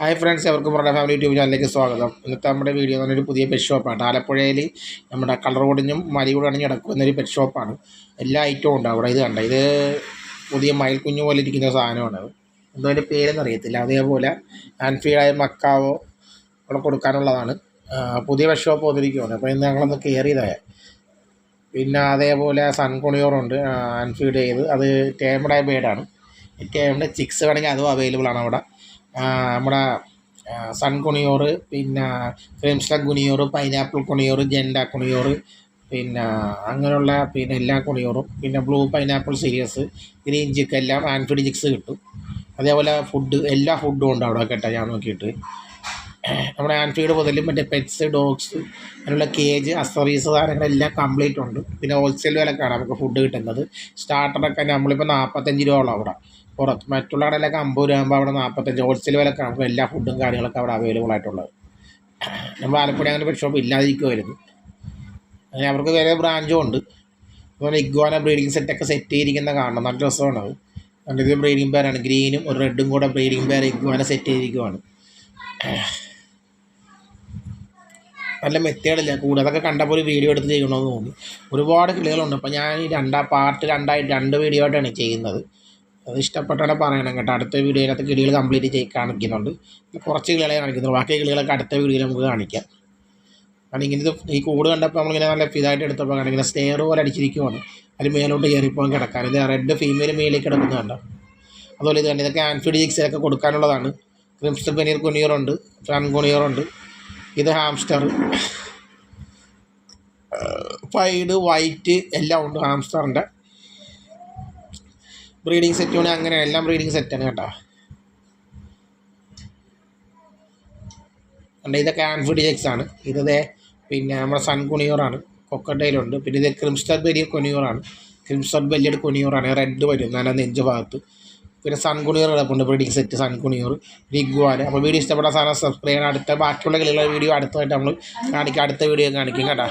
Hi friends എവർക്കും നമ്മുടെ family YouTube ചാനലിലേക്ക് സ്വാഗതം. ഇന്നത്തെ നമ്മുടെ വീഡിയോ എന്ന് പറഞ്ഞൊരു പുതിയ പെറ്റ് ഷോപ്പാണ് ആലപ്പുഴയിൽ നമ്മുടെ കളർ കൊടിഞ്ഞും മലികൂട് അണിഞ്ഞ് കിടക്കുന്ന ഒരു പെറ്റ് ഷോപ്പാണ് എല്ലാ ഐറ്റവും ഉണ്ട് അവിടെ. ഇത് കണ്ട? ഇത് പുതിയ മയിൽക്കുഞ്ഞു പോലെ ഇരിക്കുന്ന സാധനമാണ് എന്തോ അതിന്റെ പേരെന്ന് അറിയത്തില്ല. അതേപോലെ ആൻഫീൽഡായ മക്കാവോ അവിടെ കൊടുക്കാനുള്ളതാണ്. പുതിയ പെറ്റ് ഷോപ്പ് വന്നിരിക്കുകയാണ് അപ്പോൾ ഇന്ന് ഞങ്ങളൊന്ന് കയറിയതായ പിന്നെ അതേപോലെ സൺകുണിയോറുണ്ട് ആൻഫീഡ് ചെയ്ത് അത് ടേമഡായ ബേഡാണ് ടേമിന്റെ ചിക്സ് വേണമെങ്കിൽ അതും അവൈലബിൾ ആണ് അവിടെ. നമ്മുടെ സൺ കുണിയോറ് പിന്നെ ക്രീംസ്റ്റർ കുണിയോറ് പൈനാപ്പിൾ കുണിയോറ് ജെൻഡ കുണിയോറ് പിന്നെ അങ്ങനെയുള്ള പിന്നെ എല്ലാ കുണിയോറും പിന്നെ blue pineapple series green cheek എല്ലാം ആൻഫിഡ് ചിക്സ് കിട്ടും. അതേപോലെ ഫുഡ് എല്ലാ ഫുഡും ഉണ്ട് അവിടെ കേട്ടോ ഞാൻ നോക്കിയിട്ട്. നമ്മുടെ ആൻഫീഡ് മുതൽ മറ്റേ പെറ്റ്സ് ഡോഗ്സ് അങ്ങനെയുള്ള കേജ് അസറീസ് സാധനങ്ങളെല്ലാം കംപ്ലീറ്റ് ഉണ്ട്. പിന്നെ ഹോൾസെയിൽ വിലക്കാണ് നമുക്ക് ഫുഡ് കിട്ടുന്നത്. സ്റ്റാർട്ടറൊക്കെ നമ്മളിപ്പോൾ നാൽപ്പത്തഞ്ച് രൂപയോളം അവിടെ. പുറത്ത് മറ്റുള്ള കടയിലൊക്കെ അമ്പത് രൂപ അവിടെ നാൽപ്പത്തഞ്ച് ഹോൾസെയിൽ വിലക്കാണ്. നമുക്ക് എല്ലാ ഫുഡും കാര്യങ്ങളൊക്കെ അവിടെ അവൈലബിൾ ആയിട്ടുള്ളത്. നമ്മൾ ആലപ്പുഴ അങ്ങനെ ഷോപ്പ് ഇല്ലാതിരിക്കുമായിരുന്നു അങ്ങനെ അവർക്ക് വേറെ ബ്രാഞ്ചും ഉണ്ട്. അതുപോലെ ഇഗ്വാന ബ്രീഡിംഗ് സെറ്റൊക്കെ സെറ്റ് ചെയ്തിരിക്കുന്ന കാണണം. നല്ല രസമാണ് അത്. കണ്ടത് ഇത് ബ്രീഡിംഗ് പെയറാണ് ഗ്രീനും ഒരു റെഡും കൂടെ ബ്രീഡിംഗ് പെയർ ഇഗ്വാന സെറ്റ് ചെയ്തിരിക്കുവാണ്. നല്ല മെത്തേഡില്ല? കൂടുതലൊക്കെ കണ്ടപ്പോൾ ഒരു വീഡിയോ എടുത്ത് ചെയ്യണമെന്ന് തോന്നി. ഒരുപാട് കിളികളുണ്ട്. അപ്പോൾ ഞാൻ ഈ രണ്ടാം പാർട്ട് രണ്ടായിട്ട് രണ്ട് വീഡിയോ ആയിട്ടാണ് ചെയ്യുന്നത്. അത് ഇഷ്ടപ്പെട്ടവിടെ പറയണം കേട്ടോ. അടുത്ത വീഡിയോയിലത്തെ കിളികൾ കംപ്ലീറ്റ് ചെയ്ത് കാണിക്കുന്നുണ്ട്. കുറച്ച് കിളികളെ കാണിക്കുന്നുള്ളൂ. ബാക്കി കിളികളൊക്കെ അടുത്ത വീഡിയോയിൽ നമുക്ക് കാണിക്കാം. കാരണം ഇങ്ങനെ ഈ കൂട് കണ്ടപ്പോൾ നമ്മളിങ്ങനെ നല്ല ഇതായിട്ട് എടുത്തപ്പോൾ കാണിക്കുന്നത് സ്റ്റെയർ പോലെ അടിച്ചിരിക്കുവാണ്. അതിൽ മേലോട്ട് കയറിപ്പോകാൻ കിടക്കാൻ. ഇത് റെഡ് ഫീമെയിൽ മേലേക്ക് കിടക്കുന്നത് കണ്ടോ? അതുപോലെ ഇത് തന്നെ ഇതൊക്കെ ആൻഫിഡിക്സിലൊക്കെ കൊടുക്കാനുള്ളതാണ്. ക്രിംസ് പനീർ കുനിയറുണ്ട് ഫ്രൺ കുനിയറുണ്ട് ഇത് ഹാംസ്റ്റർ ഫൈഡ് വൈറ്റ് എല്ലാം ഉണ്ട് ഹാംസ്റ്ററിന്റെ ബ്രീഡിങ് സെറ്റ് വേണേൽ അങ്ങനെ എല്ലാം ബ്രീഡിങ് സെറ്റാണ് കേട്ടോ. കണ്ട ഇതൊക്കെ ആൻഫിഡ് ജെക്സ് ആണ്. ഇത് പിന്നെ നമ്മുടെ സൺ കുണിയൂറാണ് കൊക്കട്ടയിലുണ്ട് പിന്നെ ഇത് ക്രിംസ്റ്റർ ബെല്ലിയ കൊനിയൂറാണ് ക്രിംസ്റ്റർ ബെല്ലിയുടെ കൊനിയൂറാണ് റെഡ് വരും. നല്ല നെഞ്ച് ഭാഗത്ത്. പിന്നെ സൺ കുണിയൂർ കിടപ്പുണ്ട്. Breeding set sun conure. റിഗ്വാൻ അപ്പോൾ വീഡിയോ ഇഷ്ടപ്പെട്ട സാധനം സബ്സ്ക്രൈബ് ചെയ്യണം. അടുത്ത ബാക്കിയുള്ള കളികളുടെ വീഡിയോ അടുത്തതായിട്ട് നമ്മൾ കാണിക്കുക അടുത്ത വീഡിയോ കാണിക്കും കേട്ടോ.